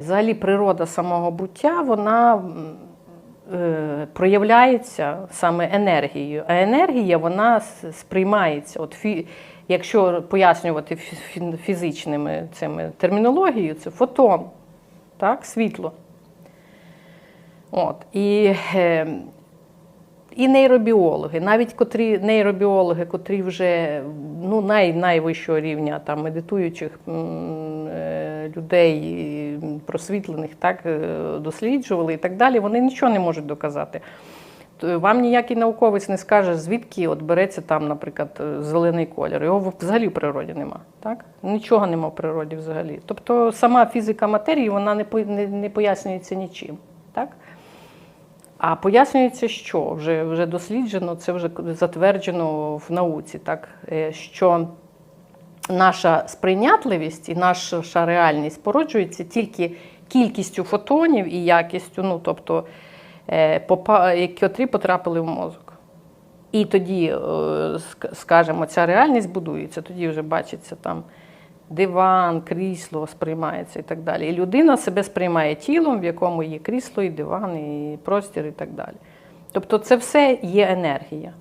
Взагалі, природа самого буття, вона е, проявляється саме енергією. А енергія вона сприймається. От фі, якщо пояснювати фі- фі- фізичними цими термінологією, це фотон, так, світло. От. І, е, і нейробіологи, навіть котрі нейробіологи, котрі вже ну, най, найвищого рівня там, медитуючих е, людей, просвітлених, так, е, досліджували і так далі, вони нічого не можуть доказати. Вам ніякий науковець не скаже, звідки от береться там, наприклад, е, зелений колір. Його взагалі в природі нема. Так? Нічого нема в природі взагалі. Тобто сама фізика матерії вона не, не, не пояснюється нічим. Так? А пояснюється, що вже, вже досліджено, це вже затверджено в науці, так, е, що наша сприйнятливість і наша реальність породжується тільки кількістю фотонів і якістю, ну, тобто, е, котрі потрапили в мозок. І тоді, е, скажімо, ця реальність будується, тоді вже бачиться там диван, крісло сприймається і так далі. І людина себе сприймає тілом, в якому є крісло, і диван, і простір, і так далі. Тобто це все є енергія.